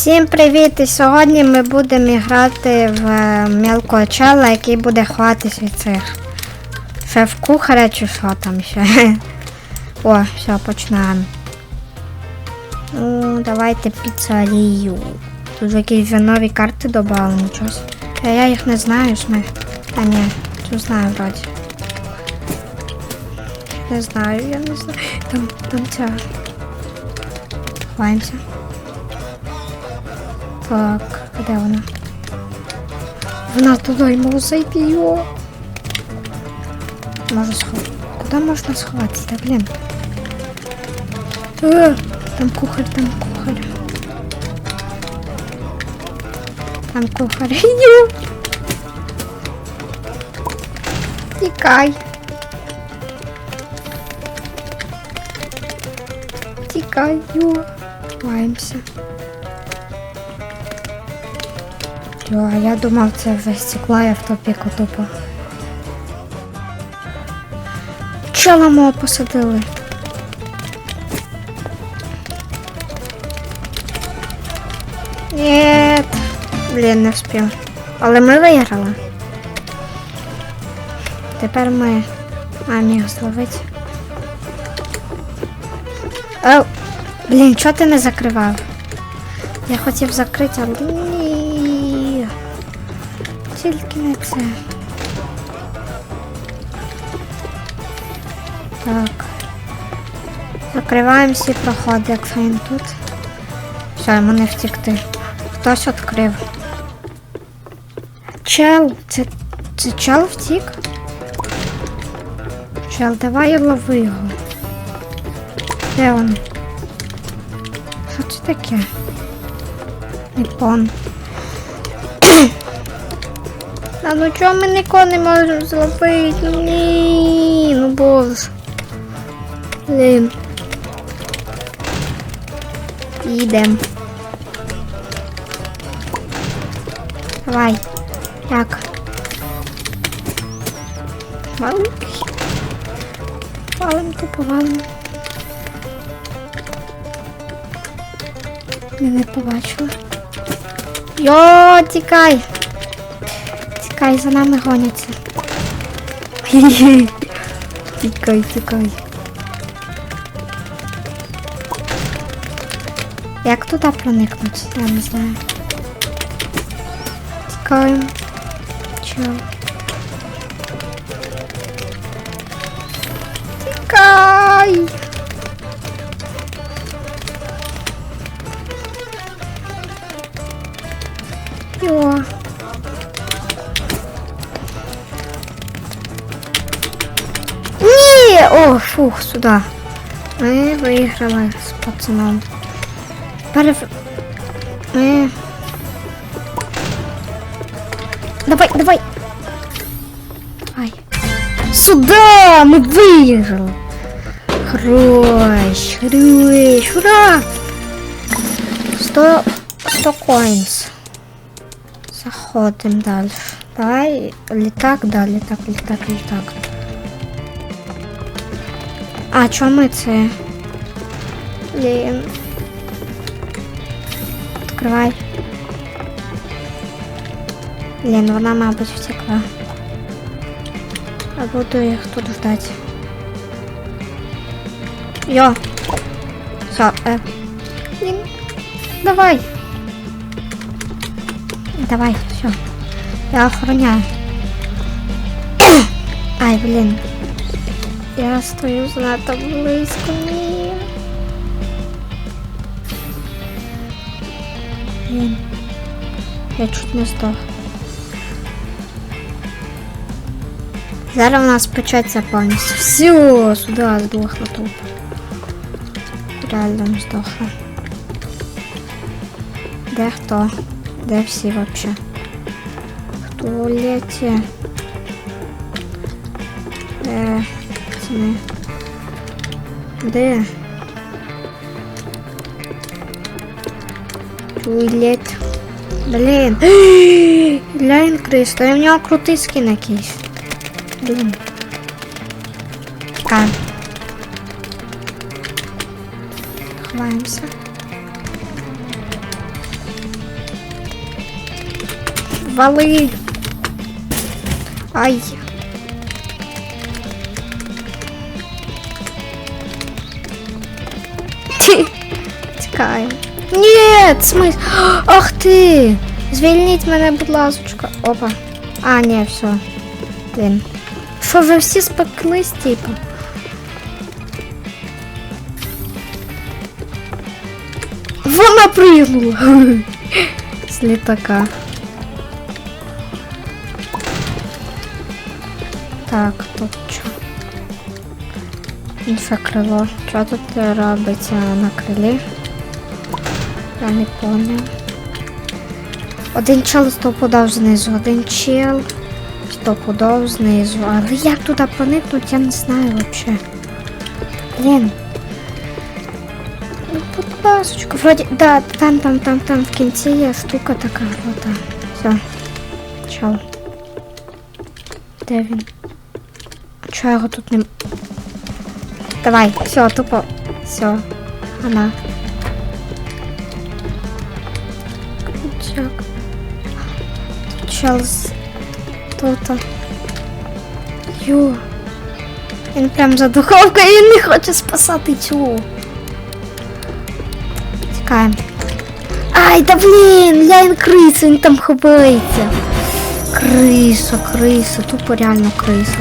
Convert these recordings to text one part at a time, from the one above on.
Всім привіт! І сьогодні ми будемо грати в е, мілкого чела, який буде ховатись від цих шеф-кухаря чи що там ще. О, все, починаємо. Ну, давайте піцерію. Тут якісь вже нові карти додали, нічого. Я їх не знаю, ми. Та ні, цю знаю вроді. Не знаю, я не знаю. Там, там ця. Ховаємося. Так, а де вона? Вона туди йому зайти його. Можу сховати. Куди можна сховатися? Та блін. Е, там кухар, там кухар. Там кухар. Йо. Тікай. Тікай, йо. Ховаємося. А я думав, це вже стекла, я в топіку тупо. Чела мого посадили. Нет. Блін, не встиг. Але ми виграли. Тепер ми маємо їх зловити. О, блін, чого ти не закривав? Я хотів закрити, але. Тільки не це. Так. Закриваємо всі проходи, якщо він тут. Все, йому не втікти. Хтось відкрив. Чел, це, це чел втік? Чел, давай я лови його. Де він? Що це таке? Нікон. А ну чого ми нікого не можемо зловити? Ні, ну боже. Блін. Їдем. Давай. Так. Маленький. Валим, тупо валим. Мене побачила. Йо, тікай! Тікай, за нами гоняться. Тікай, тікай. Як туди проникнути? Я не знаю. фух, сюди. Ми виграли з пацаном. Перев... Ми... Давай, давай! Давай. Сюда! Мы выиграли! Хорош! Хорош! Ура! 100... 100 коинс. Заходим дальше. Давай, літак, да, літак, літак, літак. А, чому ми це? Блін. Відкривай. Блін, вона, мабуть, втекла. А буду їх тут ждати. Йо. Все, е. Блін. Давай. Давай, все. Я охороняю. Ай, блін. Я стою занадто близько. Ні. Блін. Я чуть не здох. Зараз у нас печеться повністю. Все, сюди здохла тут. Реально здохла. Де хто? Де всі вообще? В туалеті. Де? Пацани. Де? Туалет. Блін. Глянь, Крис, то в нього крутий скін якийсь. Блін. Чекаємо. Ховаємося. Вали! Ай! Тікаємо. Ні, смис. Ах ти! Звільніть мене, будь ласочка. Опа. А, ні, все. Блін. Що ви всі спеклись, типу? Вона пригнула. З літака. Так, тут що? Інфокрило. Що тут робиться на крилі? Я не понял. Один чел стопудов знизу, один чел стопудов знизу. Але як туди проникнуть, я не знаю вообще. Блін. Ну, вроді, да, там, там, там, там в кінці є штука така, ота. Все. Чел. Де він? Чого його тут не... Давай, все, тупо. Все. Вона. Крючок. Челс. Тут. Ю. Він прям за духовкою, він не хоче спасати цю. Тікаємо. Ай, да блін, ляйн крису, він там ховається. Криса, криса, тупо реально криса.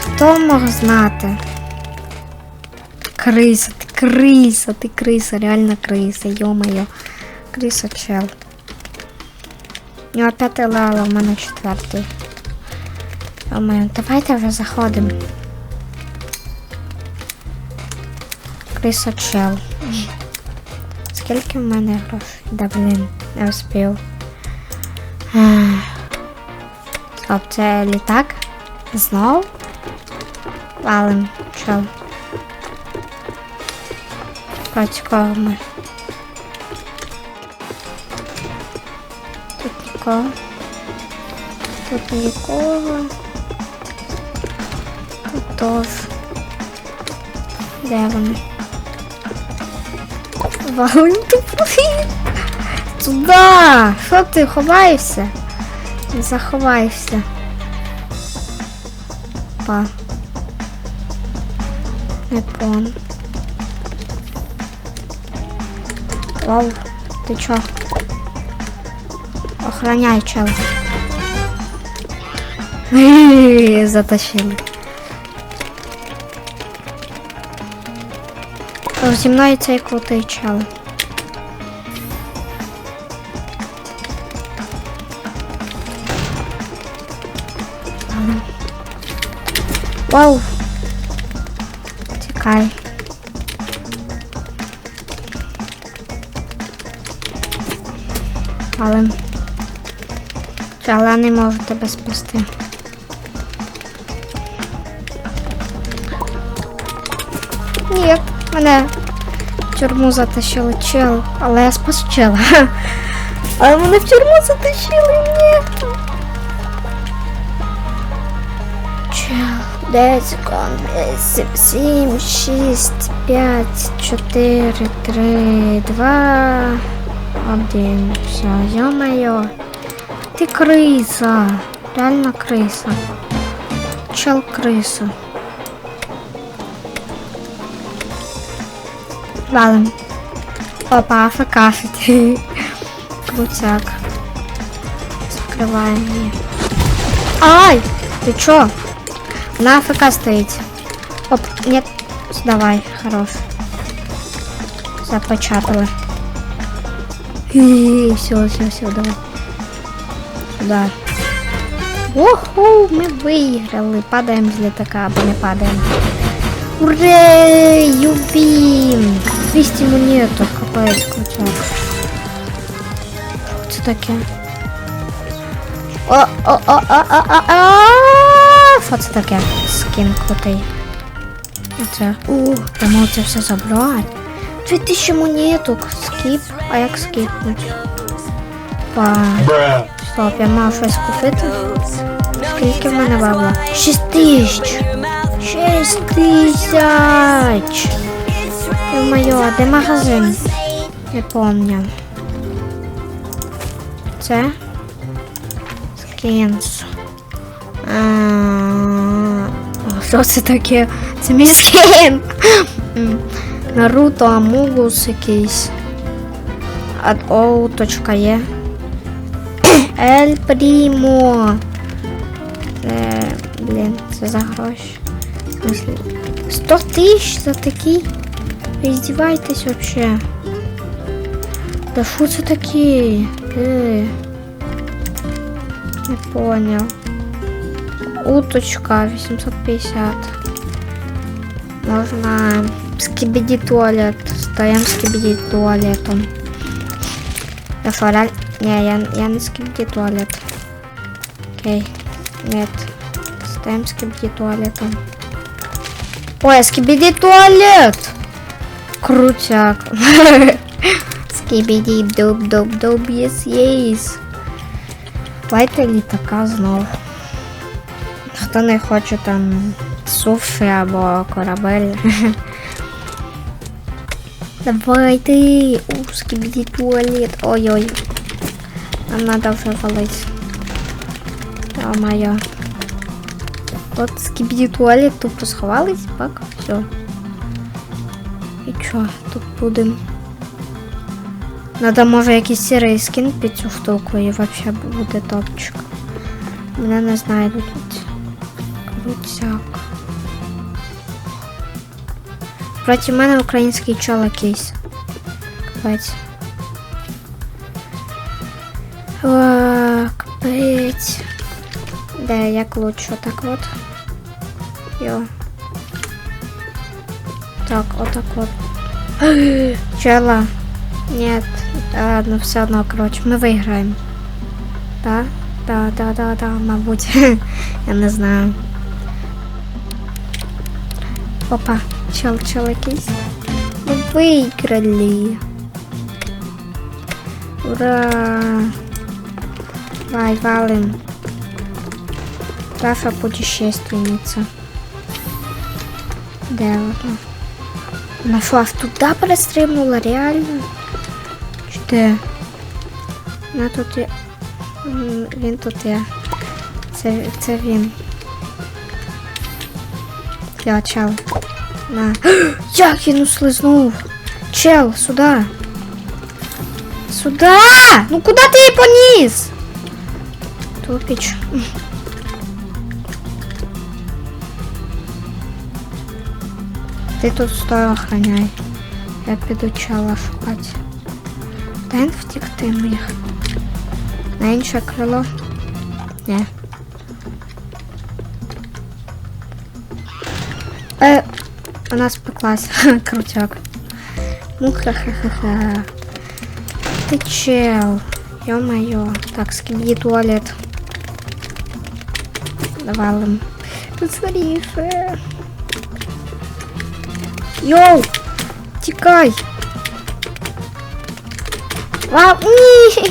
Хто мог знати? Криса, ти криса, ти криса, реально криса, йо-моє. Криса чел. У нього п'ятий левел, у мене четвертий. Йо-моє, давайте вже заходимо. Криса чел. Скільки в мене грошей? Да блін, не успів. Стоп, це літак? Знов? Валим, чел. Проти кого? Нікого. Тут нікого. Теж. Де вони? Валим тупий. Туда! Що ти ховаєшся? Заховаєшся. Па. Не пон. Вау, ты чё? Охраняй, чел. Затащили. Зі мною цей крутий чел. Вау. Не можу тебе спасти. Ні, мене в тюрму затащили чел, але я спас чела. Але мене в тюрму затащили, ні. Чел. 10 секунд, 7, 6, 5, 4, 3, 2, 1. Все, ё-моё. Ты крыса. Реально крыса. Чел крыса. Валим. Опа, АФКшить. Крутяк. Закрываем ее. Ай! Ты чё? На АФК стоит. Оп, нет. Давай, хорош. Запечатала. Все, все, все, давай. Да. Оху, ми виграли. Падаємо з літака або не падаємо. Уре! Юбім! 200 монеток, капець крутяк. Що це таке? О, о, о, о, о, о, о! Що це таке? Скін крутий. Оце. У, прямо це все забрати. 2000 монеток. Скіп. А як скіпнуть? Па. Стоп, я мав щось купити. Скільки в мене бабла? 6 тисяч! 6 тисяч! А де магазин? Не помню. Це? Скінс. Що це таке? Це мій скін. Наруто, Амугус якийсь. А оу. Ель Прімо. Це, блін, це за гроші. В смысле? 100 тисяч за такі? Ви здіваєтесь вообще? Да що це такі? Е. Не понял. Уточка 850. Можна скибіді туалет. Стоїм скибіді туалетом. Я що, реаль... Не, я, я не скибіді туалет. Окей. Нет. Стоим скибиди туалетом. Ой, скибиди туалет! Крутяк. скибиди дуб дуб дуб єс єс. Давайте літака знов. Хто не хоче там суфи або корабель. Давайте. У, скибиди туалет. Ой-ой. Нам надо вже валить. О, моя. От скибіді туалет тупо сховались, так, все. І чо, тут будем. Надо, може, якийсь сірий скін під цю штуку і вообще буде топчик. Мене не знайдуть. Крутяк. Проти мене український чол якийсь. Капець. Капець. Де, як лучше, так от. Йо. Так, отак от. Чела. Нет. Ладно, все одно, короче, ми виграємо. Да? Да, да, да, да, мабуть. Я не знаю. Опа, чел, чел якийсь. Ми виграли. Ура! Давай, валим. Даша путешественница. Де вона? Вона що, аж туди перестрибнула, реально? Чи де? Вона тут. М, Він тут є. Це, це він. Я чел. На. Як він услизнув? Чел, сюди. Сюда! Ну куда ты її поніс? Тупіч. Ти тут стой охраняй. Я піду чела шукати. Де він втікти міг? На інше крило? Ні. Е, вона спеклась. Крутяк. Ну ха-ха-ха-ха. Ты чел. Ё-моё. Так, скибни туалет. Давалим. Тут скоріше. Йоу! Тікай! Вау! Ні!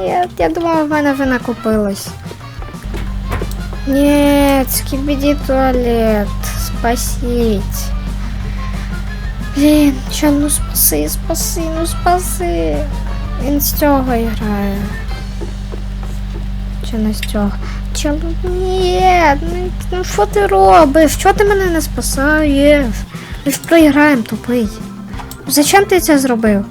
Ні, я думала, в мене вже накопилось. Нет, скибиди туалет. Спасіть. Блін, чел, ну спаси, спаси, ну спаси. Він з цього грає. З цього? Чел, ні, ну, ну що ти робиш? Чого ти мене не спасаєш? Ми ж проіграємо тупий. Зачем ти це зробив?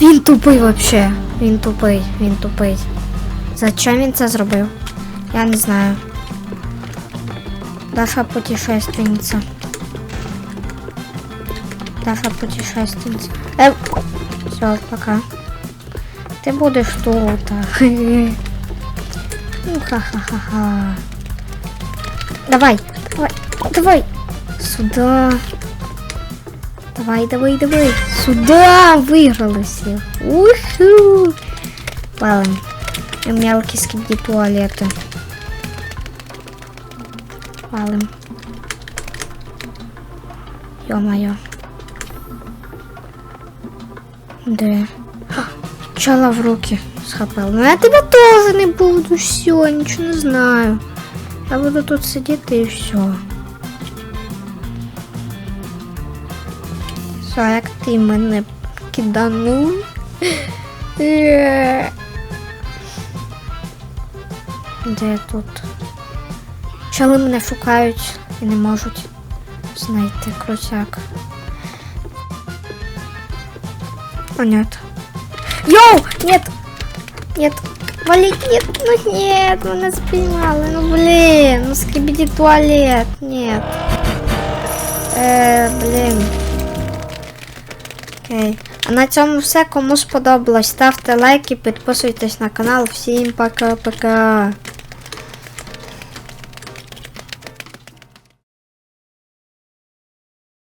Він тупий вообще. Він тупий, він тупий. Зачем він це зробив? Я не знаю. Даша путешественница. Даша путешественница. Э, все, пока. Ты будешь тут. Ну, ха-ха-ха-ха. Давай, давай, давай. Сюда. Давай, давай, давай. Сюда выиграли все. Уху. Валим. Мелкие скибди туалеты. Валим. Ё-моё. Де? Чала в руки схопил. Ну я тебе тоже не буду. Все, ничего не знаю. Я буду тут сидіти і все. Все, як ти мене киданув. Де тут? Чоли мене шукають і не можуть знайти крутяк. О, нет. Йоу! Нет! Нет! Валить, нет! Ну нет! Мене спіймали! Ну блін! Ну скибіді туалет! Нет! Е, блін. Окей. А на цьому все. Кому сподобалось, ставте лайки, підписуйтесь на канал. Всім пока-пока.